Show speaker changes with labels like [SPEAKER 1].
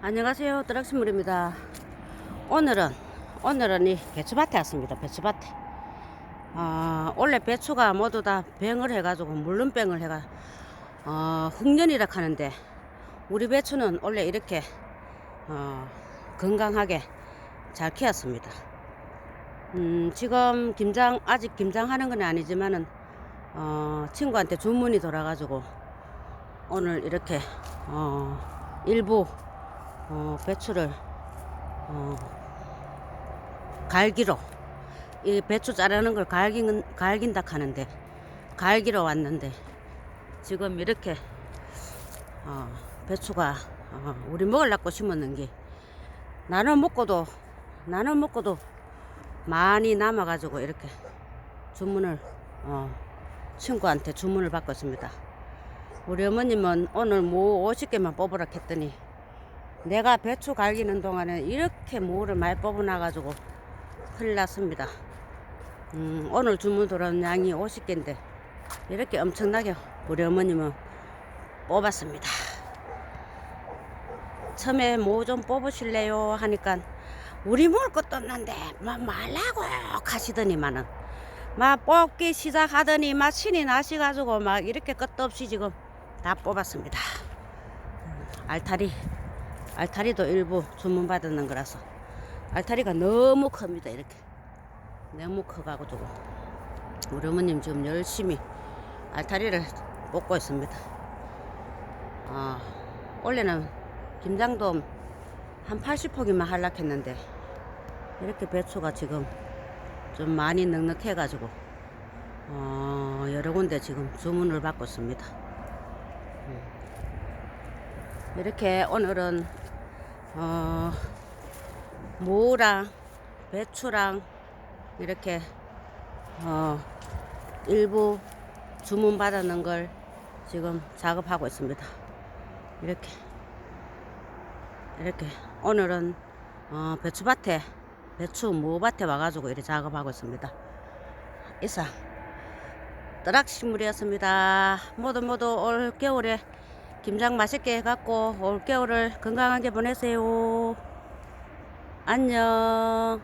[SPEAKER 1] 안녕하세요. 드락신물입니다. 오늘은 오늘은 이 배추밭에 왔습니다. 배추밭에. 아, 원래 배추가 모두 다 병을 해가지고 물름병을 해가 어, 흑년이라 하는데 우리 배추는 원래 이렇게 어, 건강하게 잘 키웠습니다. 음, 지금 김장 아직 김장하는 건 아니지만은 어, 친구한테 주문이 돌아가지고 오늘 이렇게 어, 일부 어, 배추를 어, 갈기로 이 배추 자르는 걸 갈긴 갈긴다 하는데 갈기로 왔는데 지금 이렇게 어, 배추가 어, 우리 먹으려고 심었는 게 나는 먹고도 나는 먹고도 많이 남아가지고 이렇게 주문을 어, 친구한테 주문을 받고 있습니다. 우리 어머님은 오늘 뭐 50개만 뽑으라 했더니 내가 배추 갈기는 동안에 이렇게 무를 많이 뽑아놔가지고 큰일 났습니다. 음, 오늘 주문 들어온 양이 50개인데 이렇게 엄청나게 우리 어머님은 뽑았습니다. 처음에 뭐 좀 뽑으실래요? 하니까 우리 먹을 것도 없는데 막 말라고 하시더니만은 막 뽑기 시작하더니 막 신이 나시가지고 막 이렇게 끝도 없이 지금 다 뽑았습니다. 알타리 알타리도 일부 주문받는 거라서. 알타리가 너무 큽니다 이렇게. 너무 커가지고. 우리 어머님 지금 열심히 알타리를 뽑고 있습니다. 아, 원래는 김장도 한 80포기만 하려고 했는데 이렇게 배추가 지금 좀 많이 넉넉해 가지고 어, 여러 군데 지금 주문을 받고 있습니다. 이렇게 오늘은 어, 무랑 배추랑 이렇게 어, 일부 주문 받았는 걸 지금 작업하고 있습니다. 이렇게 이렇게 오늘은 어, 배추밭에 배추 무밭에 와가지고 이렇게 작업하고 있습니다. 이상 뜨락식물이었습니다. 모두 모두 올 겨울에 김장 맛있게 해갖고 올 겨울을 건강하게 보내세요. 안녕.